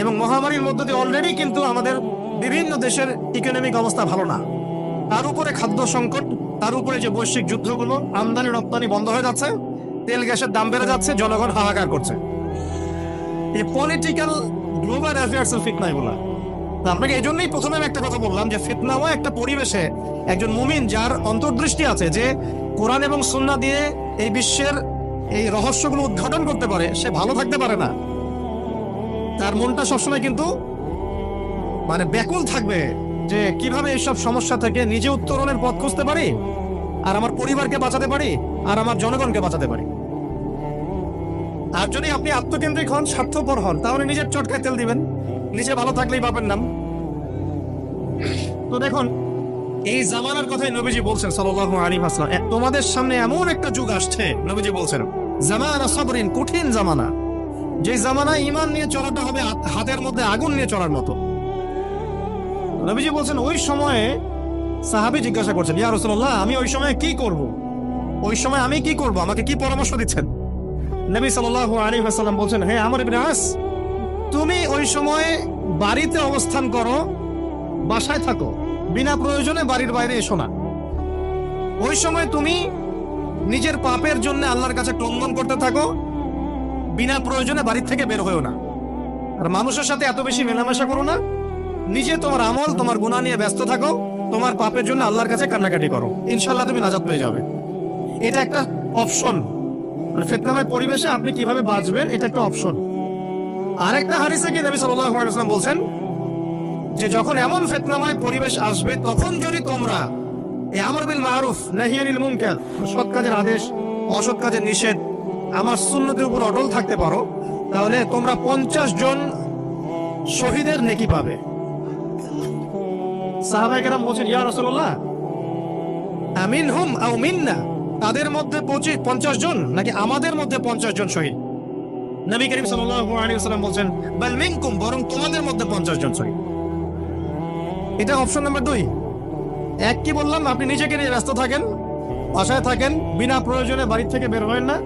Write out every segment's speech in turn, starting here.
এবং মহামারীর মধ্য দিয়ে অলরেডি কিন্তু আমাদের বিভিন্ন দেশের ইকোনমিক অবস্থা ভালো না। তার উপরে খাদ্য সংকট, তার উপরে যে বৈশ্বিক যুদ্ধগুলো, আমদানি, রপ্তানি বন্ধ হয়ে যাচ্ছে, তেল, গ্যাসের দাম বেড়ে যাচ্ছে, জনগণ হাহাকার করছে। এই পলিটিক্যাল গ্লোবাল অ্যাফেয়ার্স এর ফিতনা এগুলা। আপনাকে এই জন্যই প্রথমে আমি একটা কথা বললাম যে ফিতনাও একটা পরিবেশে একজন মুমিন যার অন্তর্দৃষ্টি আছে যে কোরআন এবং সুন্না দিয়ে এই বিশ্বের এই রহস্যগুলো উদ্ঘাটন করতে পারে, সে ভালো থাকতে পারে না। তার মনটা সবসময় কিন্তু মানে ব্যাকুল থাকবে যে কীভাবে এইসব সমস্যা থেকে নিজে উত্তরণের পথ খুঁজতে পারি আর আমার পরিবারকে বাঁচাতে পারি আর আমার জনগণকে বাঁচাতে পারি। আর যদি আপনি আত্মকেন্দ্রিক হন, স্বার্থপর হন, তাহলে নিজের চটকায় তেল দিবেন। নিজে ভালো থাকলেই পাবেন নাম। তো দেখুন, এই জামানার কথাই নবীজি বলছেন, সাল্লাল্লাহু আলাইহি ওয়াসাল্লাম। তোমাদের সামনে এমন একটা যুগ আসছে, নবীজি বলছেন, জামানা সাবরিন, কঠিন জামানা। যে জামানায় ইমান নিয়ে চলাটা হবে হাতের মধ্যে আগুন নিয়ে চলার মতো। নবীজি বলছেন, ওই সময়ে সাহাবী জিজ্ঞাসা করছেন, ইয়া রাসূলুল্লাহ, আমি ওই সময় কি করব? ওই সময় আমি কি করব? আমাকে কি পরামর্শ দিচ্ছেন? নবী সাল্লাল্লাহু আলাইহি ওয়াসাল্লাম বলছেন হে আমার আস, তুমি ওই সময় বাড়িতে অবস্থান করো, বাসায় থাকো, বিনা প্রয়োজনে বাড়ির বাইরে এসো না। ওই সময় তুমি নিজের পাপের জন্য আল্লাহর কাছে ক্রন্দন করতে থাকো বিনা প্রয়োজনে বাড়ির থেকে বের হয়েও না। আর মানুষের সাথে এত বেশি মেলামেশা করো না। নিজে তোমার আমল, তোমার গুনাহ নিয়ে ব্যস্ত থাকো। তোমার পাপের জন্য আল্লাহর কাছে কান্নাকাটি করো। ইনশাল্লাহ তুমি নাজাত পেয়ে যাবে। এটা একটা অপশন। ফিতনাময় পরিবেশে আপনি কীভাবে বাঁচবেন, এটা একটা অপশন। আরেকটা হারিসে কি নবী আলাইহি বলছেন যে, যখন এমন ফিতনাময় পরিবেশ আসবে, তখন যদি তোমরা এই আমর বিল মারুফ, নাহি আনিল মুনকার, সৎ কাজের আদেশ, অসৎ কাজের নিষেধ আমার সুন্নতের উপর অটল থাকতে পারো, তাহলে তোমরা পঞ্চাশ জন শহীদের নেকি পাবে। বলছেন, ইয়া রাসূলুল্লাহ আমিন হুম তাদের মধ্যে পঁচিশ পঞ্চাশ জন নাকি আমাদের মধ্যে পঞ্চাশ জন শহীদ? নবী করিম ওয়াসাল্লাম বলছেন বরং তোমাদের মধ্যে পঞ্চাশ জন শহীদ। এটা অপশন নাম্বার দুই। এক কি বললাম, আপনি নিজেকে নিয়ে ব্যস্ত থাকেন, বাসায় থাকেন, বিনা প্রয়োজনে বাড়ি থেকে বের হবেন না।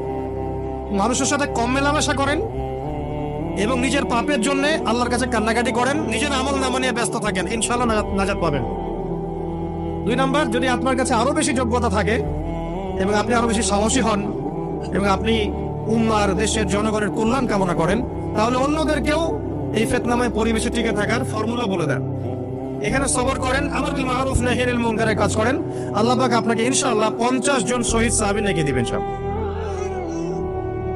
মানুষের সাথে কম মেলামেশা করেন এবং নিজের পাপের জন্য আল্লাহর কাছে কান্নাকাটি করেন, নিজের আমল নামা নিয়ে ব্যস্ত থাকেন ইনশাল্লাহ নাজাত- পাবেন। দুই নাম্বার, যদি আপনার কাছে আরও বেশি যোগ্যতা থাকে এবং আপনি আরও বেশি সাহসী হন এবং আপনি উম্মার, দেশের জনগণের কল্যাণ কামনা করেন, তাহলে অন্যদেরকেও এই ফেতনাময় পরিবেশে টিকে থাকার ফর্মুলা বলে দেন। এখানে সবর করেন আমার মারুফ নাহিয়ানিল মুনকারের কাজ করেন। আল্লাহ আপনাকে ইনশাআল্লাহ পঞ্চাশ জন শহীদ সাহাবী নাকি দিবেন সব।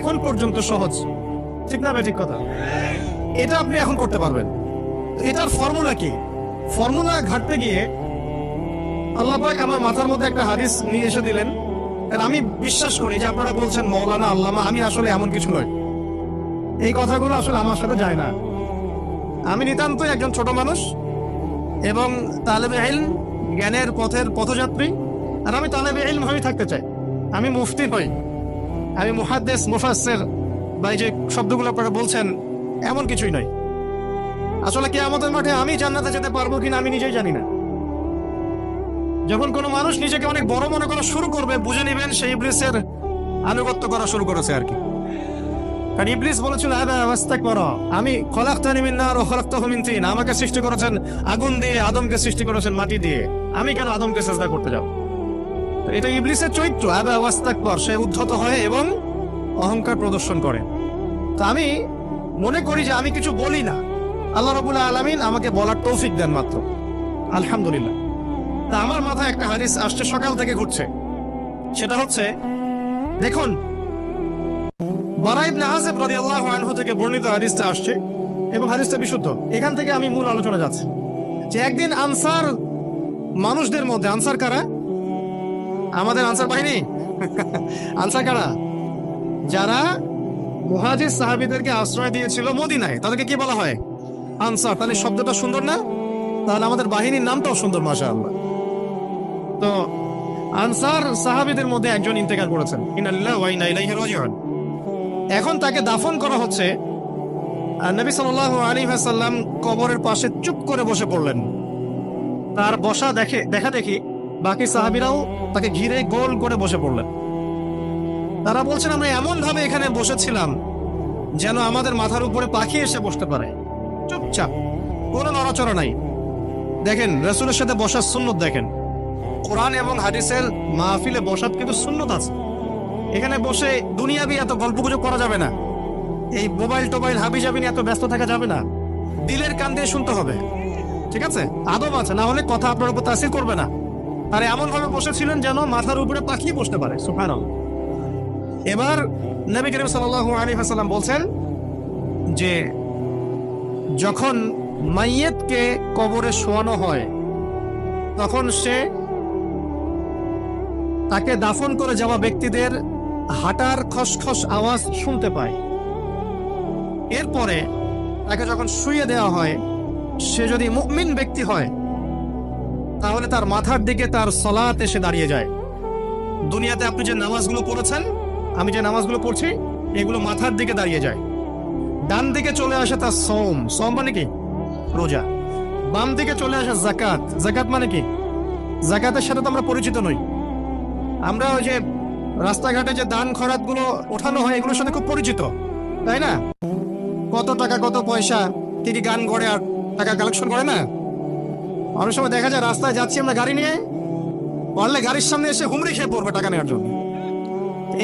এখন পর্যন্ত সহজ। ঠিক না ঠিক কথা? এটা আপনি এখন করতে পারবেন। এটার ফর্মুলা কি? ফর্মুলা ঘাটতে গিয়ে আল্লাহ পাক আমার মাথার মধ্যে একটা হাদিস নিয়ে এসে দিলেন। আমি বিশ্বাস করি যে আপনারা বলছেন, মৌলানা, আল্লামা, আমি আসলে এমন কিছু নয় এই কথাগুলো আসলে আমার সাথে যায় না। আমি নিতান্তই একজন ছোট মানুষ এবং তালেবে ইলম, জ্ঞানের পথের পথযাত্রী। আর আমি তালেবে ইলম হয়ে থাকতে চাই। আমি মুফতি নই। আমি মুহাদ্দেস, মুফাসসির, বা যে শব্দগুলো আপনারা বলছেন, এমন কিছুই নয়। আসলে কি আমাদের মাঠে আমি জান্নাতে যেতে পারব কিনা আমি নিজেই জানি না। যখন কোনো মানুষ নিজেকে অনেক বড় মনে করা শুরু করবে, বুঝে নেবেন সেই ইবলিসের আনুগত্য করা শুরু করেছে আর কি। কারণ ইবলিস বলেছিল, আদা আস্তাক করো আমি খলাক্তানি মিন নার ও খলাক্তাহু মিন তিন আমাকে সৃষ্টি করেছেন আগুন দিয়ে, আদমকে সৃষ্টি করেছেন মাটি দিয়ে, আমি কেন আদমকে চেষ্টা করতে যাব? এটা ইবলিসের চরিত্র। আদা আস্তাক পর সে উদ্ধত হয় এবং অহংকার প্রদর্শন করে। তো আমি মনে করি যে আমি কিছু বলি না। আল্লাহ রবুল্লাহ আলমিন আমাকে বলার তৌফিক দেন মাত্র। আলহামদুলিল্লাহ। তা আমার মাথায় একটা হাদিস আসছে, সকাল থেকে ঘুরছে সেটা হচ্ছে, দেখুন, বারা ইবনে আযিব রাদিয়াল্লাহু আনহু থেকে বর্ণিত হাদিসটা আসছে এবং হাদিসটা বিশুদ্ধ। এখান থেকে আমি মূল আলোচনা যাচ্ছি। যে একদিন আনসার মানুষদের মধ্যে, আনসার কারা? আমাদের আনসার বাহিনী? আনসার কারা? যারা মুহাজির সাহাবীদেরকে আশ্রয় দিয়েছিল মদিনায়, তাদেরকে কি বলা হয়? আনসার। তাহলে শব্দটা সুন্দর না? তাহলে আমাদের বাহিনীর নামটাও সুন্দর, মাশাআল্লাহ। তো আনসার সাহাবীদের মধ্যে একজন ইন্তেকার করেছেন। এখন তাকে দাফন করা হচ্ছে। আর নবী সাল্লাল্লাহু আলাইহি ওয়াসাল্লাম কবরের পাশে চুপ করে বসে পড়লেন। তার বসা দেখে দেখা দেখি বাকি সাহাবিরাও তাকে ঘিরে গোল করে বসে পড়লেন। তারা বলছেন, আমরা এমন ভাবে এখানে বসেছিলাম যেন আমাদের মাথার উপরে পাখি এসে বসতে পারে। চুপচাপ, কোনো নড়াচড়া নাই। দেখেন, রসুলের সাথে বসার সুন্নত দেখেন। কোরআন এবং হাদিসের মাহফিলে বসার কিন্তু সুন্নত আছে। এখানে বসে দুনিয়াবি এত গল্প গুজব করা যাবে না। এই মোবাইল টোবাইল হাবি নিয়ে এত ব্যস্ত থাকা যাবে না। দিলের কান দিয়ে শুনতে হবে। ঠিক আছে? আদব আছে, না হলে কথা আপনার উপর তাসির করবে না। আর এমন ভাবে বসেছিলেন যেন মাথার উপরে পাখি বসতে পারে সুফান এবার নবী করিম আলাইহি ওয়াসাল্লাম বলছেন যে, যখন মাইয়েতকে কবরে শোয়ানো হয়, তখন সে তাকে দাফন করে যাওয়া ব্যক্তিদের হাঁটার খসখস আওয়াজ শুনতে পায়। এরপরে তাকে যখন শুয়ে দেওয়া হয়, সে যদি মুমিন ব্যক্তি হয় তাহলে তার মাথার দিকে তার সলাত এসে দাঁড়িয়ে যায়। দুনিয়াতে আপনি যে নামাজগুলো পড়েছেন, আমি যে নামাজগুলো পড়ছি, এগুলো মাথার দিকে দাঁড়িয়ে যায়। ডান দিকে চলে আসে তার সোম সোম মানে কি? রোজা। বাম দিকে চলে আসে জাকাত জাকাত মানে কি? জাকাতের সাথে তো আমরা পরিচিত নই। আমরা ওই যে রাস্তাঘাটে যে দান খরাতগুলো ওঠানো হয়, এগুলোর সাথে খুব পরিচিত, তাই না? কত টাকা, কত পয়সা কি কি গান করে আর টাকা কালেকশন করে না? অনেক সময় দেখা যায় রাস্তায় যাচ্ছি আমরা গাড়ি নিয়ে, পারলে গাড়ির সামনে এসে হুমড়ি খেয়ে পড়বে টাকা নেওয়ার জন্য।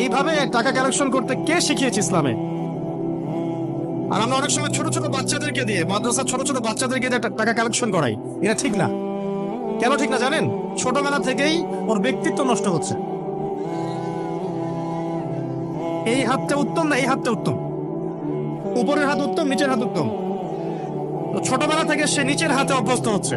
এইভাবে টাকা কালেকশন করতে কে শিখিয়েছে ইসলামে? আর আমরা অনেক সময় ছোট ছোট বাচ্চাদেরকে দিয়ে, মাদ্রাসার ছোট ছোট বাচ্চাদেরকে দিয়ে টাকা কালেকশন করাই। এটা ঠিক না। কেন ঠিক না জানেন? ছোটবেলা থেকেই ওর ব্যক্তিত্ব নষ্ট হচ্ছে। এই হাতটা উত্তম না এই হাতটা উত্তম? উপরের হাত উত্তম, নিচের হাত উত্তম? ছোটবেলা থেকে সে নিচের হাতে অভ্যস্ত হচ্ছে।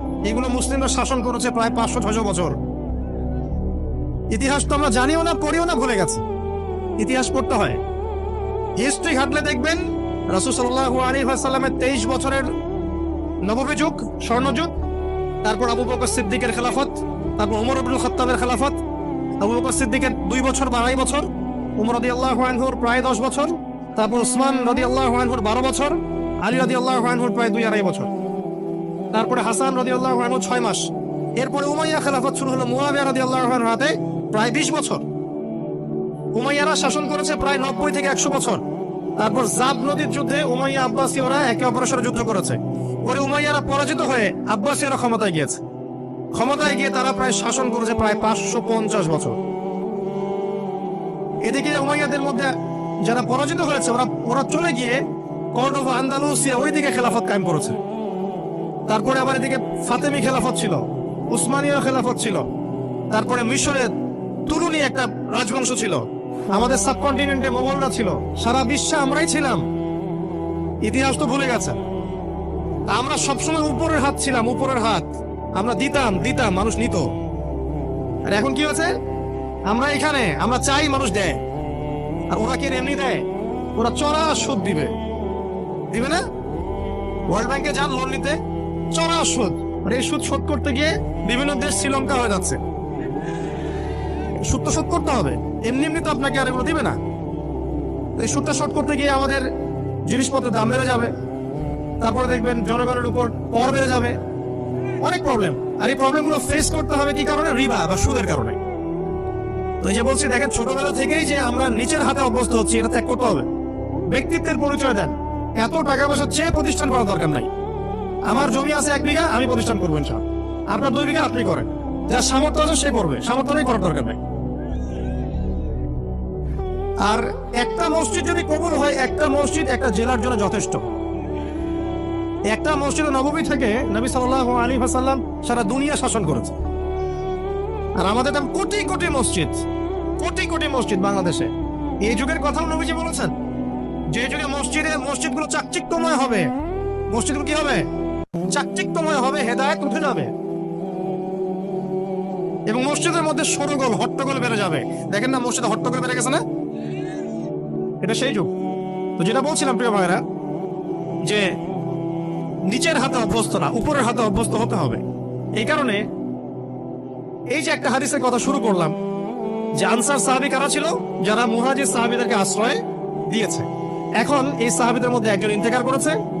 এগুলো মুসলিমরা শাসন করেছে প্রায় পাঁচশো ছশো বছর। ইতিহাস তো আমরা জানিও না, পড়িও না, ভুলে গেছে। ইতিহাস পড়তে হয়। হিস্ট্রি ঘাটলে দেখবেন রাসুল সাল্লাহ আলী সাল্লামের তেইশ বছরের নবমী যুগ, স্বর্ণযুগ, তারপর আবু বকর সিদ্দিকের খেলাফত, তারপর ওমর আব্দুল খত্তাবের খেলাফত, আবু বকর সিদ্দিকের দুই বছর বা আড়াই বছর, উমর রদি আল্লাহ আনহুর প্রায় দশ বছর, তারপর উসমান রদি আল্লাহ আনহুর বারো বছর, আলী রদি আল্লাহ আনহুর প্রায় দুই আড়াই বছর। তারপরে হাসান রদি আল্লাহ ছয় মাস। এরপরে উমাইয়া খেলাফত শুরু হলো মুয়াবিয়া রদি আল্লাহ হাতে, প্রায় বিশ বছর। উমাইয়ারা শাসন করেছে প্রায় নব্বই থেকে একশো বছর। তারপর জাব নদীর যুদ্ধে উমাইয়া আব্বাসীয়রা একে অপরের সাথে যুদ্ধ করেছে। পরে উমাইয়ারা পরাজিত হয়ে আব্বাসীয়রা ক্ষমতায় গিয়েছে। ক্ষমতায় গিয়ে তারা প্রায় শাসন করেছে প্রায় পাঁচশো পঞ্চাশ বছর। এদিকে উমাইয়াদের মধ্যে যারা পরাজিত হয়েছে, ওরা ওরা চলে গিয়ে কর্ডোভ, আন্দালুসিয়া ওইদিকে খেলাফত কায়েম করেছে। তারপরে আবার এদিকে ফাতেমি খেলাফত ছিল, উসমানীয় খেলাফত ছিল, তারপরে মিশরে তুরুনি একটা রাজবংশ ছিল, আমাদের সাবকন্টিনেন্টে মোগলরা ছিল, সারা বিশ্বে আমরাই ছিলাম। ইতিহাস তো ভুলে গেছে। আমরা সবসময় উপরের হাত ছিলাম, উপরের হাত। আমরা দিতাম দিতাম, মানুষ নিত। আর এখন কি হয়েছে? আমরা এখানে, আমরা চাই মানুষ দেয়। আর ওরা কি এমনি দেয়? ওরা চড়া সুদ দিবে। দিবে না? ওয়ার্ল্ড ব্যাংকে যান লোন নিতে। চড়া সুদ আর এই সুদ শোধ করতে গিয়ে বিভিন্ন দেশ শ্রীলঙ্কা হয়ে যাচ্ছে। সুদ তো শোধ করতে হবে। এমনি এমনি তো আপনাকে আর এগুলো দিবে না। এই সুদটা শোধ করতে গিয়ে আমাদের জিনিসপত্রের দাম বেড়ে যাবে। তারপরে দেখবেন জনগণের উপর কর বেড়ে যাবে। অনেক প্রবলেম আর এই প্রবলেমগুলো ফেস করতে হবে কি কারণে? রিবা বা সুদের কারণে। তো এই যে বলছি, দেখেন, ছোটবেলা থেকেই যে আমরা নিচের হাতে অভ্যস্ত হচ্ছি, এটা ত্যাগ করতে হবে। ব্যক্তিত্বের পরিচয় দেন। এত টাকা পয়সা চেয়ে প্রতিষ্ঠান করার দরকার নাই। আমার জমি আছে এক বিঘা, আমি প্রতিষ্ঠান করব ইনশাল আপনার দুই বিঘা আপনি করেন। যার সামর্থ্য আছে সে করবে, সামর্থ্য নেই করার দরকার আর একটা মসজিদ যদি কবুল হয়, একটা মসজিদ একটা জেলার জন্য যথেষ্ট। একটা মসজিদ নবমী থেকে নবী সাল্লাহ আলী হাসাল্লাম সারা দুনিয়া শাসন করেছে। আর আমাদের দাম কোটি কোটি মসজিদ, কোটি কোটি মসজিদ বাংলাদেশে। এই যুগের কথাও নবীজি বলেছেন যে যুগে মসজিদে, মসজিদগুলো চাকচিক্যময় হবে। মসজিদগুলো কি হবে? হবে, হেদায়ত উঠে যাবে। এবং মসজিদের মধ্যে সরগোল, হট্টগোল বেড়ে যাবে। দেখেন না, মসজিদে হট্টগোল বেড়ে গেছে না? এটা সেই যুগ। তো যেটা বলছিলাম, প্রিয় ভাইরা যে নিচের হাতে অভ্যস্ত না, উপরের হাতে অভ্যস্ত হতে হবে। এই কারণে এই যে একটা হাদিসের কথা শুরু করলাম, যে আনসার সাহাবি কারা ছিল? যারা মুহাজির সাহাবিদেরকে আশ্রয় দিয়েছে। এখন এই সাহাবিদের মধ্যে একজন ইন্তেকার করেছে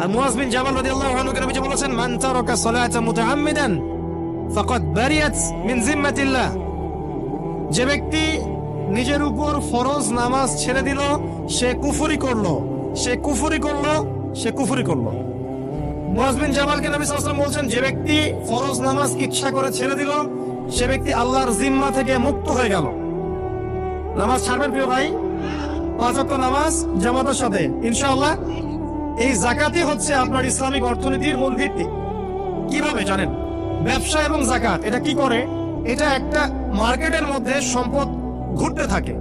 যে ব্যক্তি নিজের উপর ফরজ নামাজ ছেড়ে দিল, সে করল। সে করল সে করল। জামালকে নবী বলছেন, যে ব্যক্তি ফরজ নামাজ ইচ্ছা করে ছেড়ে দিল, সে ব্যক্তি আল্লাহর জিম্মা থেকে মুক্ত হয়ে গেল। নামাজ ছাড়বেন প্রিয় ভাই? পাঁচ নামাজ জামাতের সাথে, ইনশাআল্লাহ। এই জাকাতই হচ্ছে আপনার ইসলামিক অর্থনীতির মূল ভিত্তি। কীভাবে জানেন? ব্যবসা এবং জাকাত, এটা কি করে? এটা একটা মার্কেটের মধ্যে সম্পদ ঘুরতে থাকে।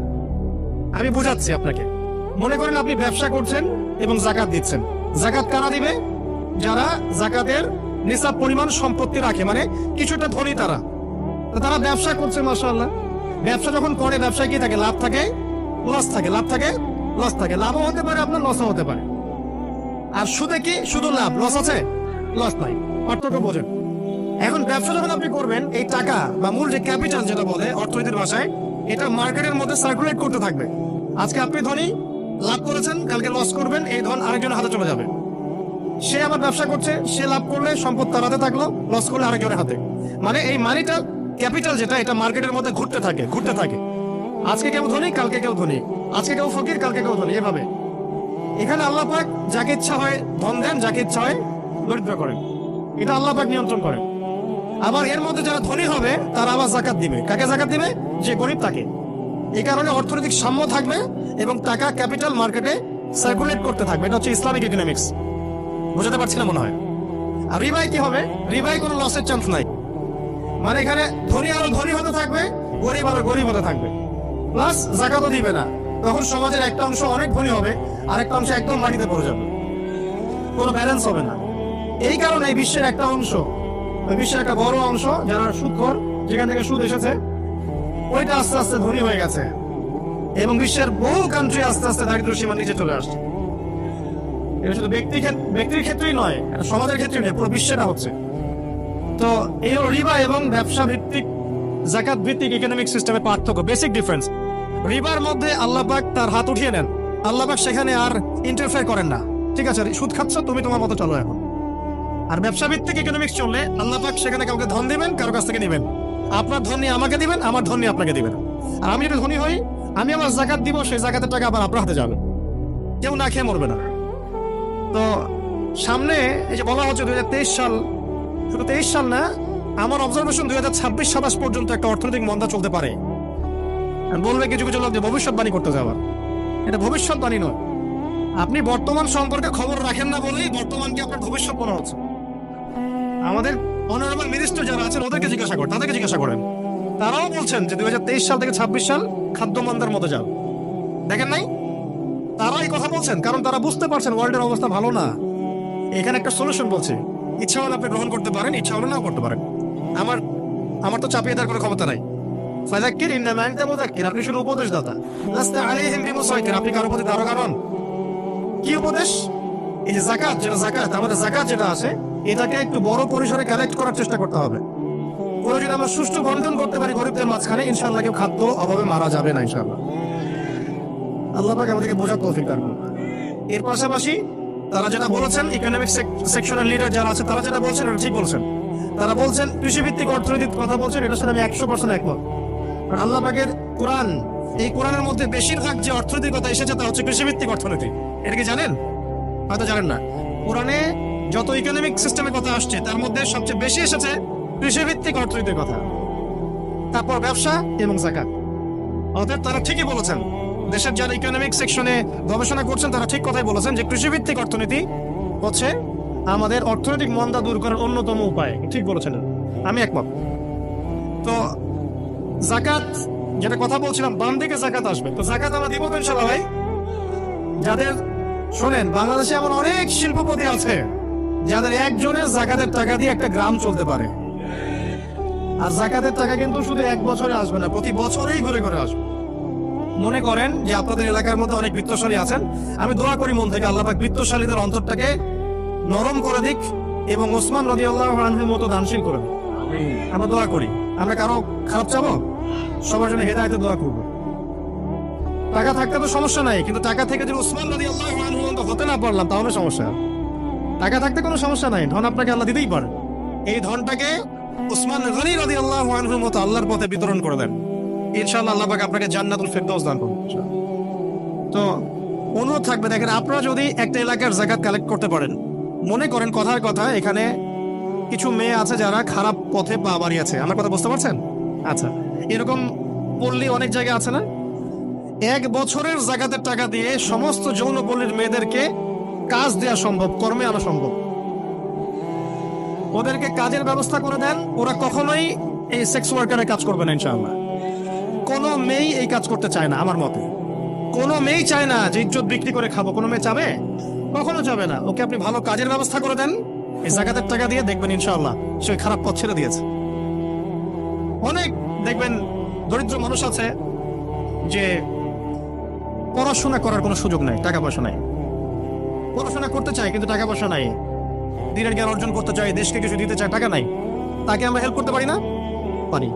আমি বুঝাচ্ছি আপনাকে। মনে করেন আপনি ব্যবসা করছেন এবং জাকাত দিচ্ছেন। জাকাত কারা দিবে? যারা জাকাতের নিসাব পরিমাণ সম্পত্তি রাখে মানে কিছুটা ধনী তারা। তারা ব্যবসা করছে মাসাল্লাহ ব্যবসা যখন করে, ব্যবসায় কি থাকে? লাভ থাকে? লস থাকে। লাভ থাকে? লস থাকে। লাভও হতে পারে, আপনার লসও হতে পারে। আর সুদে কি? শুধু লাভ। লস আছে? লস নাই। পার্থক্য বোঝেন। এখন ব্যবসা যখন আপনি করবেন, এই টাকা বা মূল যে ক্যাপিটাল যেটা বলে অর্থনীতির ভাষায়, এটা মার্কেটের মধ্যে সার্কুলেট করতে থাকবে। আজকে আপনি ধনী, লাভ করেছেন, কালকে লস করবেন, এই ধন আরেকজনের হাতে চলে যাবে। সে আবার ব্যবসা করছে, সে লাভ করলে সম্পদ তার হাতে থাকল লস করলে আরেকজনের হাতে। মানে এই মানিটা ক্যাপিটাল যেটা, এটা মার্কেটের মধ্যে ঘুরতে থাকে ঘুরতে থাকে। আজকে কেউ ধনী, কালকে কেউ ধনী। আজকে কেউ ফকির, কালকে কেউ ধনী, এভাবে। এখানে আল্লাহ পাক যাকে ইচ্ছা হয় ধন দেন, যাকে ইচ্ছা হয় দরিদ্র করেন। এটা আল্লাহ পাক নিয়ন্ত্রণ করেন। আবার এর মধ্যে যারা ধনী হবে, তারা আবার জাকাত দিবে। কাকে জাকাত দিবে? যে গরিব তাকে। এই কারণে অর্থনৈতিক সাম্য থাকবে এবং টাকা ক্যাপিটাল মার্কেটে সার্কুলেট করতে থাকবে। এটা হচ্ছে ইসলামিক ইকোনমিক্স। বুঝাতে পারছি না মনে হয়। আর রিবাই কি হবে? রিবাই কোনো লসের চান্স নাই। মানে এখানে ধনী আরও ধনী হতে থাকবে, গরিব আরও গরিব হতে থাকবে। প্লাস জাকাতও দিবে না। তখন সমাজের একটা অংশ অনেক ধনী হবে আর একটা অংশ একদম মাটিতে পড়ে যাবে। কোনো ব্যালেন্স হবে না। এই কারণে বিশ্বের একটা অংশ বিশ্বের একটা বড় অংশ যারা সুদখোর, যেখান থেকে সুদ এসেছে, ওইটা আস্তে আস্তে ধনী হয়ে গেছে। এবং বিশ্বের বহু কান্ট্রি আস্তে আস্তে দারিদ্র সীমার নিচে চলে আসছে। এটা শুধু ব্যক্তি ব্যক্তির ক্ষেত্রেই নয়, এটা সমাজের ক্ষেত্রে নয়, পুরো বিশ্বেটা হচ্ছে। তো এই রিবা এবং ব্যবসা ভিত্তিক জাকাত ভিত্তিক ইকোনমিক সিস্টেমের পার্থক্য বেসিক ডিফারেন্স রিবার মধ্যে আল্লাহবাক তার হাত উঠিয়ে নেন। আল্লাহবাক সেখানে আর ইন্টারফেয়ার করেন না। ঠিক আছে, সুদ খাচ্ছ, তুমি তোমার মতো চলো এখন। আর ব্যবসা ভিত্তিক ইকোনমিক্স চললে আল্লাহবাক সেখানে কাউকে ধন দিবেন, কারও কাছ থেকে নেবেন। আপনার ধন নিয়ে আমাকে দিবেন, আমার ধন নিয়ে আপনাকে দিবেন। আর আমি যদি ধনী হই, আমি আমার জাকাত দিব, সেই জাকাতের টাকা আবার আপনার হাতে যাবে। কেউ না খেয়ে মরবে না। তো সামনে এই যে বলা হচ্ছে দুই হাজার তেইশ সাল, শুধু তেইশ সাল না, আমার অবজারভেশন দুই হাজার ছাব্বিশ সাতাশ পর্যন্ত একটা অর্থনৈতিক মন্দা চলতে পারে। বলবে কিছু কিছু লোক যে ভবিষ্যৎবাণী করতে যাওয়া এটা ভবিষ্যৎবাণী নয়। আপনি বর্তমান সম্পর্কে খবর রাখেন না বলেই বর্তমানকে আপনার ভবিষ্যৎ মনে হচ্ছে? আমাদের অনারেবল মিনিস্টার যারা আছেন, ওদেরকে জিজ্ঞাসা করেন তাদেরকে জিজ্ঞাসা করেন। তারাও বলছেন যে দুই সাল থেকে ছাব্বিশ সাল খাদ্য মন্দার মতো যাও দেখেন নাই? তারা এই কথা বলছেন, কারণ তারা বুঝতে পারছেন ওয়ার্ল্ডের অবস্থা ভালো না। এখানে একটা সলিউশন বলছে, ইচ্ছা হলে আপনি গ্রহণ করতে পারেন, ইচ্ছা হলে নাও করতে পারেন। আমার আমার তো চাপিয়ে দেওয়ার কোনো ক্ষমতা নাই। ফাযাক্কির, ইন্নামা আনতা মুযাক্কির, আপনি শুধু উপদেশদাতা। লাস্তা আলাইহিম বিমুসাইতির আপনি কারও প্রতি দারোগা নন কি উপদেশ? এই যে জাকাত যেটা জাকাত আমাদের জাকাত যেটা আছে, এটাকে একটু বড় পরিসরে কালেক্ট করার চেষ্টা করতে হবে। করে যদি আমরা সুষ্ঠু বন্টন করতে পারি গরিবদের মাঝখানে, ইনশাআল্লাহ কেউ খাদ্য অভাবে মারা যাবে না, ইনশাআল্লাহ। আল্লাহ পাক আমাদেরকে বোঝার তৌফিক দান। এর পাশাপাশি তারা যেটা বলেছেন ইকোনমিক সেকশনের লিডার যারা আছে, তারা যেটা বলছেন ঠিক বলছেন। তারা বলছেন, কৃষিভিত্তিক অর্থনীতির কথা বলছেন এটার সাথে আমি একশো পার্সেন্ট একমত। আল্লাহ পাকের কোরআন, এই কোরআনের মধ্যে বেশিরভাগ যে অর্থনীতির কথা এসেছে তা হচ্ছে কৃষিভিত্তিক অর্থনীতি। এটা কি জানেন? হয়তো জানেন না। কোরআনে যত ইকোনমিক সিস্টেমের কথা আসছে, তার মধ্যে সবচেয়ে বেশি এসেছে কৃষিভিত্তিক অর্থনীতির কথা। তারপর ব্যবসা এবং জাকাত। অতএব তারা ঠিকই বলেছেন, দেশের যারা ইকোনমিক সেকশনে গবেষণা করছেন, তারা ঠিক কথাই বলেছেন যে কৃষিভিত্তিক অর্থনীতি হচ্ছে আমাদের অর্থনৈতিক মন্দা দূর করার অন্যতম উপায়। ঠিক বলেছেন। আমি একমত। তো জাকাত যেটা কথা বলছিলাম বাম দিকে জাকাত আসবে। তো জাকাত আমরা দিব তো ইনশাল্লাহ ভাই? যাদের শোনেন বাংলাদেশে এমন অনেক শিল্পপতি আছে যাদের একজনের জাকাতের টাকা দিয়ে একটা গ্রাম চলতে পারে। আর জাকাতের টাকা কিন্তু শুধু এক বছরে আসবে না প্রতি বছরেই ঘুরে ঘুরে আসবে। মনে করেন যে আপনাদের এলাকার মধ্যে অনেক বৃত্তশালী আছেন আমি দোয়া করি মন থেকে আল্লাহ পাক বৃত্তশালীদের অন্তরটাকে নরম করে দিক এবং ওসমান রদি আল্লাহ মতো দানশীল করে দিক। আমরা দোয়া করি। আমরা কারও খারাপ চাবো? সবার জন্য হেদায়তে দোয়া করব। টাকা থাকতে তো সমস্যা নাই, কিন্তু টাকা থেকে যদি ওসমান রদি আল্লাহ হতে না পারলাম, তাহলে সমস্যা। টাকা থাকতে কোনো সমস্যা নাই, ধন আপনাকে আল্লাহ দিতেই পারে। এই ধনটাকে উসমান গনি রদি আল্লাহ আনহুর মতো আল্লাহর পথে বিতরণ করে দেন। ইনশাআল্লাহ আল্লাহ পাক আপনাকে জান্নাতুল ফেরদৌস দান করুন। তো অনুরোধ থাকবে, দেখেন, আপনারা যদি একটা এলাকার জাকাত কালেক্ট করতে পারেন, মনে করেন কথার কথা এখানে কিছু মেয়ে আছে যারা খারাপ পথে পা বাড়িয়েছে। আমার কথা বুঝতে পারছেন? আচ্ছা। এরকম পল্লী অনেক জায়গায় আছে না? এক বছরের জাকাতের টাকা দিয়ে সমস্ত যৌনপল্লীর মেয়েদেরকে কাজ দেওয়া সম্ভব, কর্মে আনা সম্ভব। ওদেরকে কাজের ব্যবস্থা করে দেন, ওরা কখনোই এই সেক্স ওয়ার্কারের কাজ করবে না, ইনশাআল্লাহ। কোনো মেয়েই এই কাজ করতে চায় না, আমার মতে। কোনো মেয়েই চায় না যে ইজ্জত বিক্রি করে খাব। কোনো মেয়ে চাবে? কখনো চাবে না। ওকে আপনি ভালো কাজের ব্যবস্থা করে দেন জাকাতের টাকা দিয়ে দেখবেন ইনশাআল্লাহ সে খারাপ পথ ছেড়ে দিয়েছে। অনেক দেখবেন দরিদ্র মানুষ আছে যে পড়াশোনা করার কোনো সুযোগ নাই, টাকা পয়সা নাই। পড়াশোনা করতে চায় কিন্তু টাকা পয়সা নাই। দিনের জ্ঞান অর্জন করতে চায়, দেশকে কিছু দিতে চায়, টাকা নাই। তাকে আমরা হেল্প করতে পারি না? পারি।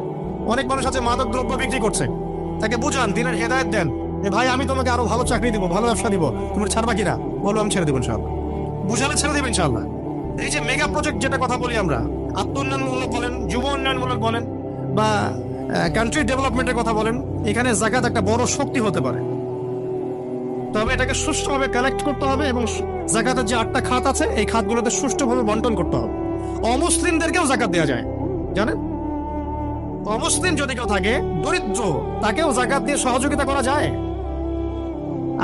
অনেক মানুষ আছে মাদক দ্রব্য বিক্রি করছে। তাকে বুঝান, দিনের হেদায়ত দেন। ভাই, আমি তোমাকে আরও ভালো চাকরি দিব, ভালো ব্যবসা দিব। তুমি ছাড়বা কিনা? বলব আমি ছেড়ে দেবো ইনশাল্লাহ বুঝালে ছেড়ে দেবেন ইনশাল্লাহ এই যে মেগা প্রজেক্ট যেটা কথা বলি আমরা, আত্ম উন্নয়নমূলক বলেন, যুব উন্নয়নমূলক বলেন, বা কান্ট্রি ডেভেলপমেন্টের কথা বলেন, এখানে জাকাত একটা বড় শক্তি হতে পারে। তবে এটাকে সুষ্ঠুভাবে কালেক্ট করতে হবে এবং জাকাতের যে আটটা খাত আছে, এই খাতগুলোতে সুষ্ঠুভাবে বন্টন করতে হবে। অমুসলিমদেরকেও জাকাত দেওয়া যায়, জানেন? অমুসলিম যদি কেউ থাকে, দরিদ্র, তাকেও জাকাত দিয়ে সহযোগিতা করা যায়।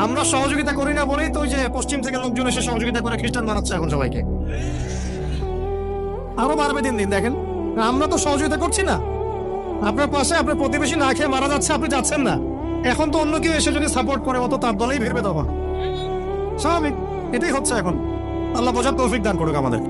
আমরা সহযোগিতা করি না বলেই তো ওই যে পশ্চিম থেকে লোকজন এসে সহযোগিতা করে খ্রিস্টান বানাচ্ছে এখন সবাইকে। আরও বাড়বে দিন দিন, দেখেন। আমরা তো সহযোগিতা করছি না। আপনার পাশে আপনার প্রতিবেশী না খেয়ে মারা যাচ্ছে, আপনি যাচ্ছেন না। এখন তো অন্য কেউ এসে যদি সাপোর্ট করে, অত তার দলেই ভেবে তখন স্বাভাবিক, এটাই হচ্ছে এখন। আল্লাহ বোঝার তৌফিক দান করুক আমাদের।